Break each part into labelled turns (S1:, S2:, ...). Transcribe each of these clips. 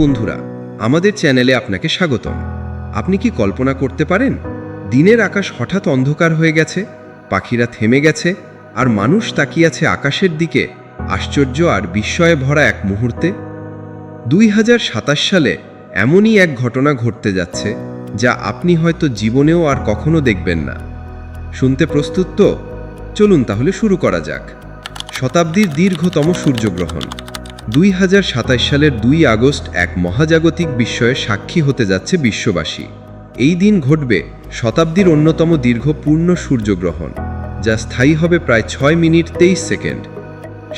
S1: বন্ধুরা, আমাদের চ্যানেলে আপনাকে স্বাগতম। আপনি কি কল্পনা করতে পারেন, দিনের আকাশ হঠাৎ অন্ধকার হয়ে গেছে, পাখিরা থেমে গেছে, আর মানুষ তাকিয়ে আছে আকাশের দিকে, আশ্চর্য আর বিস্ময়ে ভরা এক মুহূর্তে? দুই হাজার সাতাশ সালে এমনই এক ঘটনা ঘটতে যাচ্ছে, যা আপনি হয়তো জীবনেও আর কখনো দেখবেন না। শুনতে প্রস্তুত তো? চলুন তাহলে শুরু করা যাক। শতাব্দীর দীর্ঘতম সূর্যগ্রহণ। দুই হাজার সাতাশ সালের দুই আগস্ট এক মহাজাগতিক বিস্ময়ের সাক্ষী হতে যাচ্ছে বিশ্ববাসী। এই দিন ঘটবে শতাব্দীর অন্যতম দীর্ঘ পূর্ণ সূর্যগ্রহণ, যা স্থায়ী হবে প্রায় ছয় মিনিট তেইশ সেকেন্ড।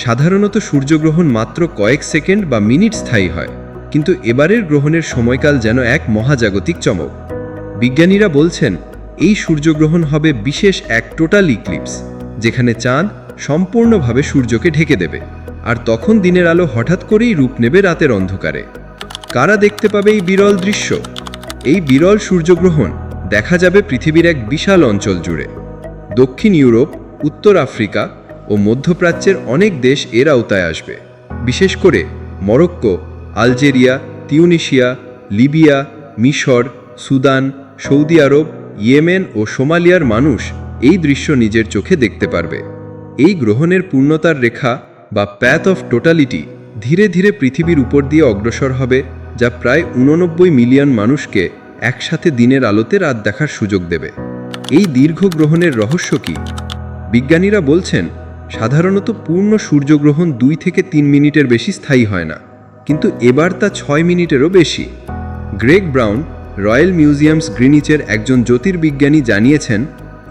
S1: সাধারণত সূর্যগ্রহণ মাত্র কয়েক সেকেন্ড বা মিনিট স্থায়ী হয়, কিন্তু এবারের গ্রহণের সময়কাল যেন এক মহাজাগতিক চমক। বিজ্ঞানীরা বলছেন, এই সূর্যগ্রহণ হবে বিশেষ এক টোটাল ইক্লিপস, যেখানে চাঁদ সম্পূর্ণভাবে সূর্যকে ঢেকে দেবে। আর তখন দিনের আলো হঠাৎ করেই রূপ নেবে রাতের অন্ধকারে। কারা দেখতে পাবে এই বিরল দৃশ্য? এই বিরল সূর্যগ্রহণ দেখা যাবে পৃথিবীর এক বিশাল অঞ্চল জুড়ে। দক্ষিণ ইউরোপ, উত্তর আফ্রিকা ও মধ্যপ্রাচ্যের অনেক দেশ এর আওতায় আসবে। বিশেষ করে মরক্কো, আলজেরিয়া, তিউনিশিয়া, লিবিয়া, মিশর, সুদান, সৌদি আরব, ইয়েমেন ও সোমালিয়ার মানুষ এই দৃশ্য নিজের চোখে দেখতে পারবে। এই গ্রহণের পূর্ণতার রেখা বা প্যাথ অফ টোটালিটি ধীরে ধীরে পৃথিবীর উপর দিয়ে অগ্রসর হবে, যা প্রায় উননব্বই মিলিয়ন মানুষকে একসাথে দিনের আলোতে রাত দেখার সুযোগ দেবে। এই দীর্ঘ গ্রহণের রহস্য কি? বিজ্ঞানীরা বলছেন, সাধারণত পূর্ণ সূর্যগ্রহণ দুই থেকে তিন মিনিটের বেশি স্থায়ী হয় না, কিন্তু এবার তা ছয় মিনিটেরও বেশি। গ্রেগ ব্রাউন, রয়্যাল মিউজিয়ামস গ্রিনিচের একজন জ্যোতির্বিজ্ঞানী জানিয়েছেন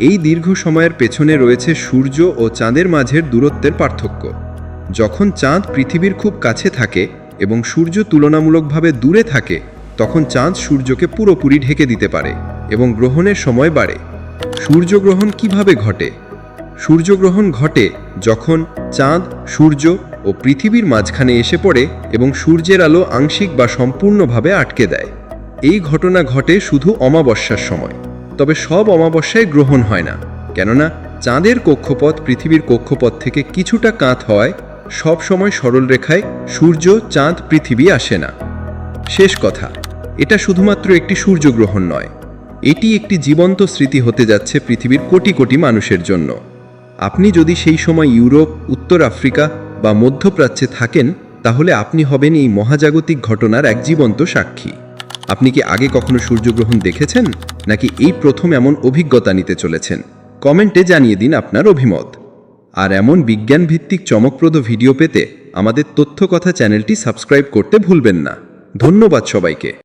S1: এই দীর্ঘ সময়ের পেছনে রয়েছে সূর্য ও চাঁদের মাঝের দূরত্বের পার্থক্য। যখন চাঁদ পৃথিবীর খুব কাছে থাকে এবং সূর্য তুলনামূলকভাবে দূরে থাকে, তখন চাঁদ সূর্যকে পুরোপুরি ঢেকে দিতে পারে এবং গ্রহণের সময় বাড়ে। সূর্যগ্রহণ কীভাবে ঘটে? সূর্যগ্রহণ ঘটে যখন চাঁদ, সূর্য ও পৃথিবীর মাঝখানে এসে পড়ে এবং সূর্যের আলো আংশিক বা সম্পূর্ণভাবে আটকে দেয়। এই ঘটনা ঘটে শুধু অমাবস্যার সময়। তবে সব অমাবস্যায় গ্রহণ হয় না। কেননা চাঁদের কক্ষপথ পৃথিবীর কক্ষপথ থেকে কিছুটা কাঁত হওয়ায় সব সময় সরল রেখায় সূর্য, চাঁদ, পৃথিবী আসে না। শেষ কথা, এটা শুধুমাত্র একটি সূর্যগ্রহণ নয়, এটি একটি জীবন্ত স্মৃতি হতে যাচ্ছে পৃথিবীর কোটি কোটি মানুষের জন্য। আপনি যদি সেই সময় ইউরোপ, উত্তর আফ্রিকা বা মধ্যপ্রাচ্যে থাকেন, তাহলে আপনি হবেন এই মহাজাগতিক ঘটনার এক জীবন্ত সাক্ষী। আপনি কি আগে কখনো সূর্যগ্রহণ দেখেছেন? নাকি এই প্রথম এমন অভিজ্ঞতা নিতে চলেছেন? কমেন্টে জানিয়ে দিন আপনার অভিমত। আর এমন বিজ্ঞানভিত্তিক চমকপ্রদ ভিডিও পেতে আমাদের তথ্য কথা চ্যানেলটি সাবস্ক্রাইব করতে ভুলবেন না। ধন্যবাদ সবাইকে।